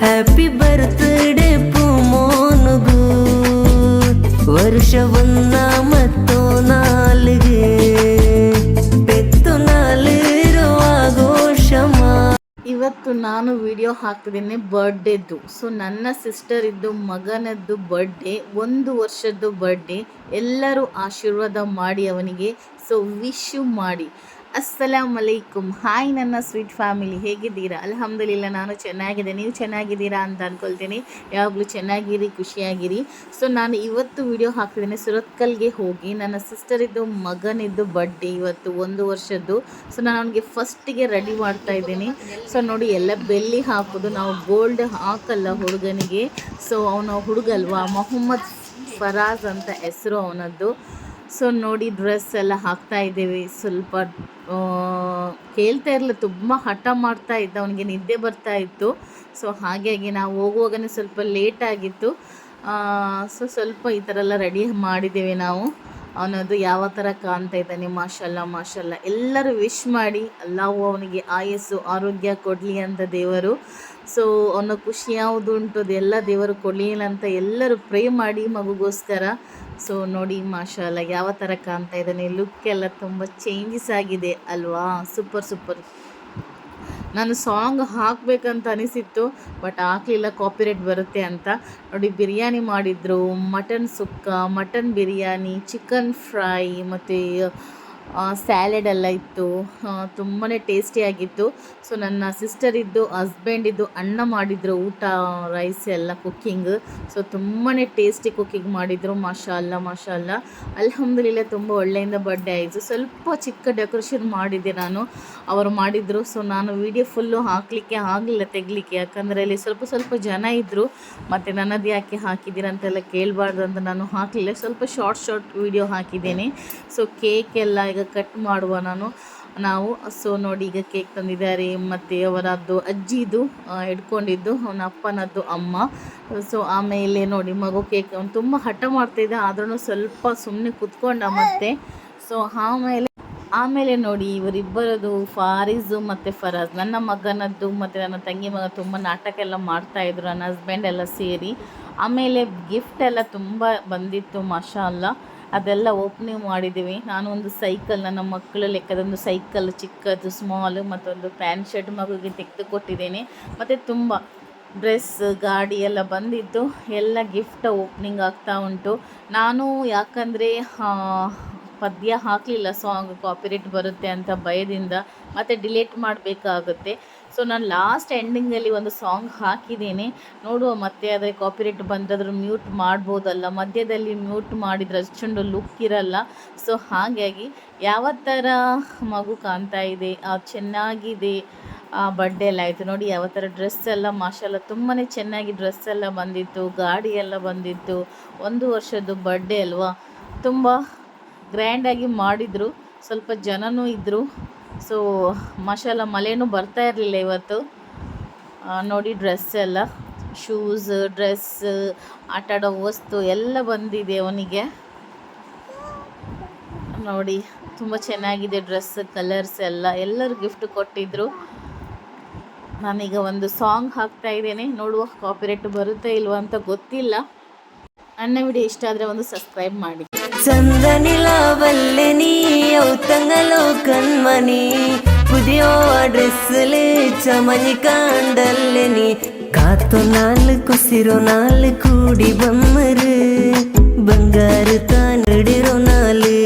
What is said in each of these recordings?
Happy birthday ಪುಮೋನುಗೂ ವರ್ಷವನ್ನ ಮತ್ತು ನಾಲಿಗೆ ನಾಲಿರುವ ನಾಲಿರುವಾಗೋಷಮ ಇವತ್ತು ನಾನು ವಿಡಿಯೋ ಹಾಕಿದ್ದೀನಿ ಬರ್ಡೇದು ಸೊ ನನ್ನ ಸಿಸ್ಟರ್ ಇದ್ದು ಮಗನದ್ದು ಬರ್ಡೇ ಒಂದು ವರ್ಷದ್ದು ಬರ್ಡೇ ಎಲ್ಲರೂ ಆಶೀರ್ವಾದ ಮಾಡಿ ಅವನಿಗೆ. ಸೊ ವಿಶ್ ಮಾಡಿ. ಅಸ್ಸಲಾಂ ಅಲೈಕುಮ್ ಹಾಯ್ ನನ್ನ ಸ್ವೀಟ್ ಫ್ಯಾಮಿಲಿ, ಹೇಗಿದ್ದೀರಾ? ಅಲ್ಹಮ್ದುಲಿಲ್ಲ, ನಾನು ಚೆನ್ನಾಗಿದೆ ನೀವು ಚೆನ್ನಾಗಿದ್ದೀರಾ ಅಂತ ಅಂದ್ಕೊಳ್ತೀನಿ ಯಾವಾಗಲೂ ಚೆನ್ನಾಗಿರಿ, ಖುಷಿಯಾಗಿರಿ. ಸೊ ನಾನು ಇವತ್ತು ವಿಡಿಯೋ ಹಾಕಿದ್ದೀನಿ ಸುರತ್ಕಲ್ಗೆ ಹೋಗಿ. ನನ್ನ ಸಿಸ್ಟರಿದ್ದು ಮಗನಿದ್ದು ಬರ್ಡೇ ಇವತ್ತು, ಒಂದು ವರ್ಷದ್ದು. ಸೊ ನಾನು ಅವನಿಗೆ ಫಸ್ಟಿಗೆ ರೆಡಿ ಮಾಡ್ತಾ ಇದ್ದೀನಿ. ಸೊ ನೋಡಿ, ಎಲ್ಲ ಬೆಲ್ಲಿ ಹಾಕೋದು. ನಾವು ಗೋಲ್ಡ್ ಹಾಕಲ್ಲ ಹುಡುಗನಿಗೆ. ಸೊ ಅವನ ಹುಡುಗಲ್ವಾ? ಮೊಹಮ್ಮದ್ ಫರಾಜ್ ಅಂತ ಹೆಸರು ಅವನದ್ದು. ಸೊ ನೋಡಿ ಡ್ರೆಸ್ ಎಲ್ಲ ಹಾಕ್ತಾ ಇದ್ದೀವಿ. ಸ್ವಲ್ಪ ಕೇಳ್ತಾ ಇರಲಿಲ್ಲ. ತುಂಬ ಹಠ ಮಾಡ್ತಾ ಇದ್ದ. ಅವನಿಗೆ ನಿದ್ದೆ ಬರ್ತಾ ಇತ್ತು. ಸೊ ಹಾಗಾಗಿ ನಾವು ಹೋಗುವಾಗನೇ ಸ್ವಲ್ಪ ಲೇಟ್ ಆಗಿತ್ತು. ಸೊ ಸ್ವಲ್ಪ ಈ ಥರ ಎಲ್ಲ ರೆಡಿ ಮಾಡಿದ್ದೇವೆ ನಾವು. ಅವನದು ಯಾವ ಥರ ಕಾಣ್ತಾ ಇದ್ದಾನೆ ಮಾಷಲ್ಲ ಮಾಷಲ್ಲ ಎಲ್ಲರೂ ವಿಶ್ ಮಾಡಿ ಅಲ್ಲಾವು ಅವನಿಗೆ ಆಯಸ್ಸು, ಆರೋಗ್ಯ ಕೊಡಲಿ ಅಂತ ದೇವರು. ಸೊ ಅವನ ಖುಷಿ ಯಾವುದು ಉಂಟು? ಅದೆಲ್ಲ ದೇವರು ಕೊಡಲಿ ಅಂತ ಎಲ್ಲರೂ ಪ್ರೇ ಮಾಡಿ ಮಗುಗೋಸ್ಕರ. ಸೊ ನೋಡಿ ಮಾಷಾಲ ಯಾವ ಥರ ಕಾಣ್ತಾ ಇದ್ದಾನೆ? ಲುಕ್ ಎಲ್ಲ ತುಂಬ ಚೇಂಜಸ್ ಆಗಿದೆ ಅಲ್ವಾ? ಸೂಪರ್ ಸೂಪರ್ ನಾನು ಸಾಂಗ್ ಹಾಕಬೇಕಂತ ಅನಿಸಿತ್ತು ಬಟ್ ಹಾಕಲಿಲ್ಲ ಕಾಪಿರೇಟ್ ಬರುತ್ತೆ ಅಂತ. ನೋಡಿ, ಬಿರಿಯಾನಿ ಮಾಡಿದರು, mutton sukka, mutton biryani chicken fry ಮತ್ತು ಸ್ಯಾಲೆಡ್ ಎಲ್ಲ ಇತ್ತು ತುಂಬಾ ಟೇಸ್ಟಿಯಾಗಿತ್ತು ಸೊ ನನ್ನ ಸಿಸ್ಟರ್ ಇದ್ದು ಹಸ್ಬೆಂಡ್ ಇದ್ದು, ಅಣ್ಣ ಮಾಡಿದರು ಊಟ ರೈಸ್ ಎಲ್ಲ ಕುಕ್ಕಿಂಗ್ ಸೊ ತುಂಬಾ ಟೇಸ್ಟಿ ಕುಕ್ಕಿಂಗ್ ಮಾಡಿದರು. ಮಾಷಾಲ್ಲ ಮಾಷಾಲ್ಲ ಅಲ್ಹಮ್ದುಲಿಲ್ಲ ತುಂಬ ಒಳ್ಳೆಯಿಂದ ಬರ್ಡೇ ಆಯಿತು. ಸ್ವಲ್ಪ ಚಿಕ್ಕ ಡೆಕೋರೇಷನ್ ಮಾಡಿದ್ದೆ ನಾನು. ಅವರು ಮಾಡಿದರು. ಸೊ ನಾನು ವಿಡಿಯೋ ಫುಲ್ಲು ಹಾಕಲಿಕ್ಕೆ ಆಗಲಿಲ್ಲ, ತೆಗಲಿಕ್ಕೆ. ಯಾಕಂದರೆ ಅಲ್ಲಿ ಸ್ವಲ್ಪ ಸ್ವಲ್ಪ ಜನ ಇದ್ದರು ಮತ್ತು ನನ್ನದು ಯಾಕೆ ಹಾಕಿದ್ದೀರ ಅಂತೆಲ್ಲ ಕೇಳಬಾರ್ದು ಅಂತ ನಾನು ಹಾಕಲಿಲ್ಲ. ಸ್ವಲ್ಪ ಶಾರ್ಟ್ ಶಾರ್ಟ್ ವಿಡಿಯೋ ಹಾಕಿದ್ದೇನೆ. ಸೊ ಕೇಕ್ ಎಲ್ಲ ಈಗ ಕಟ್ ಮಾಡುವ ನಾನು. ನಾವು ಸೊ ನೋಡಿ ಈಗ ಕೇಕ್ ತಂದಿದ್ದಾರೆ ಮತ್ತು ಅವರದ್ದು ಅಜ್ಜಿದು ಹಿಡ್ಕೊಂಡಿದ್ದು, ಅವನ ಅಪ್ಪನದ್ದು ಅಮ್ಮ. ಸೊ ಆಮೇಲೆ ನೋಡಿ ಮಗು ಕೇಕ್ ಅವ್ನು ತುಂಬ ಹಠ ಮಾಡ್ತಿದ್ದ ಆದ್ರೂ ಸ್ವಲ್ಪ ಸುಮ್ಮನೆ ಕುತ್ಕೊಂಡ ಮತ್ತೆ. ಸೊ ಆಮೇಲೆ ಆಮೇಲೆ ನೋಡಿ ಇವರಿಬ್ಬರದು ಫಾರಿಜು ಮತ್ತು ಫರಾಜ್. ನನ್ನ ಮಗನದ್ದು ಮತ್ತು ನನ್ನ ತಂಗಿ ಮಗ ತುಂಬ ನಾಟಕ ಎಲ್ಲ ಮಾಡ್ತಾಯಿದ್ರು ನನ್ನ ಹಸ್ಬೆಂಡ್ ಎಲ್ಲ ಸೇರಿ. ಆಮೇಲೆ ಗಿಫ್ಟ್ ಎಲ್ಲ ತುಂಬ ಬಂದಿತ್ತು ಮಾಷಾ ಅಲ್ಲ ಅದೆಲ್ಲ ಓಪನಿಂಗ್ ಮಾಡಿದ್ದೀವಿ. ನಾನು ಒಂದು ಸೈಕಲ್ ನನ್ನ ಮಕ್ಕಳ ಲೆಕ್ಕದೊಂದು ಸೈಕಲ್ ಚಿಕ್ಕದು ಸ್ಮಾಲ್ ಮತ್ತೊಂದು ಪ್ಯಾಂಟ್ ಶರ್ಟ್ ಮಗುಗೆ ತೆಗೆದು ಕೊಟ್ಟಿದ್ದೇನೆ ಮತ್ತು ತುಂಬ ಡ್ರೆಸ್ ಗಾಡಿ ಎಲ್ಲ ಬಂದಿದ್ದು, ಎಲ್ಲ ಗಿಫ್ಟ್ ಓಪನಿಂಗ್ ಆಗ್ತಾ ಉಂಟು. ನಾನು ಯಾಕಂದರೆ ಪದ್ಯ ಹಾಕಲಿಲ್ಲ ಸಾಂಗ್ ಕಾಪಿರೇಟ್ ಬರುತ್ತೆ ಅಂತ ಭಯದಿಂದ, ಮತ್ತು ಡಿಲೀಟ್ ಮಾಡಬೇಕಾಗುತ್ತೆ. ಸೊ ನಾನು ಲಾಸ್ಟ್ ಎಂಡಿಂಗಲ್ಲಿ ಒಂದು ಸಾಂಗ್ ಹಾಕಿದ್ದೇನೆ ನೋಡುವ ಮತ್ತೆ ಆದರೆ ಕಾಪಿರೇಟ್ ಬಂದಾದರೂ ಮ್ಯೂಟ್ ಮಾಡ್ಬೋದಲ್ಲ. ಮಧ್ಯದಲ್ಲಿ ಮ್ಯೂಟ್ ಮಾಡಿದ್ರೆ ಅಷ್ಟೊಂದು ಲುಕ್ ಇರಲ್ಲ. ಸೊ ಹಾಗಾಗಿ ಯಾವ ಥರ ಮಗು ಕಾಣ್ತಾ ಇದೆ ಆ, ಚೆನ್ನಾಗಿದೆ ಬರ್ಡೇ ಎಲ್ಲ ಆಯಿತು. ನೋಡಿ ಯಾವ ಥರ ಡ್ರೆಸ್ ಎಲ್ಲ ಮಾಷಲ್ಲ ತುಂಬಾ ಚೆನ್ನಾಗಿ ಡ್ರೆಸ್ ಎಲ್ಲ ಬಂದಿತ್ತು ಗಾಡಿ ಎಲ್ಲ ಬಂದಿತ್ತು. ಒಂದು ವರ್ಷದ್ದು ಬರ್ಡೇ ಅಲ್ವಾ? ತುಂಬ ಗ್ರ್ಯಾಂಡಾಗಿ ಮಾಡಿದರು. ಸ್ವಲ್ಪ ಜನನೂ ಇದ್ದರು ಸೊ ಮಶಾಲ ಮಳೆನೂ ಬರ್ತಾ ಇರಲಿಲ್ಲ ಇವತ್ತು. ನೋಡಿ ಡ್ರೆಸ್ ಎಲ್ಲ. ಶೂಸ್ ಡ್ರೆಸ್ ಆಟ ಆಡೋ ವಸ್ತು ಎಲ್ಲ ಬಂದಿದೆ ಅವನಿಗೆ. ನೋಡಿ, ತುಂಬ ಚೆನ್ನಾಗಿದೆ ಡ್ರೆಸ್ ಕಲರ್ಸ್ ಎಲ್ಲ. ಎಲ್ಲರೂ ಗಿಫ್ಟ್ ಕೊಟ್ಟಿದ್ರು. ನಾನೀಗ ಒಂದು ಸಾಂಗ್ ಹಾಕ್ತಾ ಇದ್ದೇನೆ. ನೋಡುವ ಕಾಪಿರೇಟ್ ಬರುತ್ತೆ ಇಲ್ವಾ ಅಂತ ಗೊತ್ತಿಲ್ಲ. ನನ್ನ ವಿಡಿಯೋ ಇಷ್ಟ ಆದರೆ ಒಂದು ಸಬ್ಸ್ಕ್ರೈಬ್ ಮಾಡಿ. ಚಂದ ನಿಲಾವಲ್ಲೆ ನೀಯೌ ತಂಗಲೋ ಕಣ್ಮನಿ പുതിയോ ഡ്രസ്സില് ചമഞ്ഞി കാണ്ടല്ലേ നീ കാത്തു നാല് കുസിരോ നാല് കൂടി വന്നര് ബംഗാറ് താണ്ടിടിറോ നാല്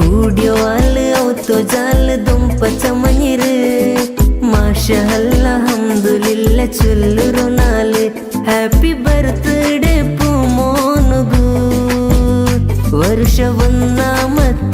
കൂടിയോ ആല് ഔത്തോ ജാല് ദുംപ ചമഞ്ഞിര് മാഷല്ല ഹംദുലില്ല ചൊല്ലുറോ നാല് ഹാപ്പി ബർത്ത്ഡേ வருஷ ஒன்னாமத்து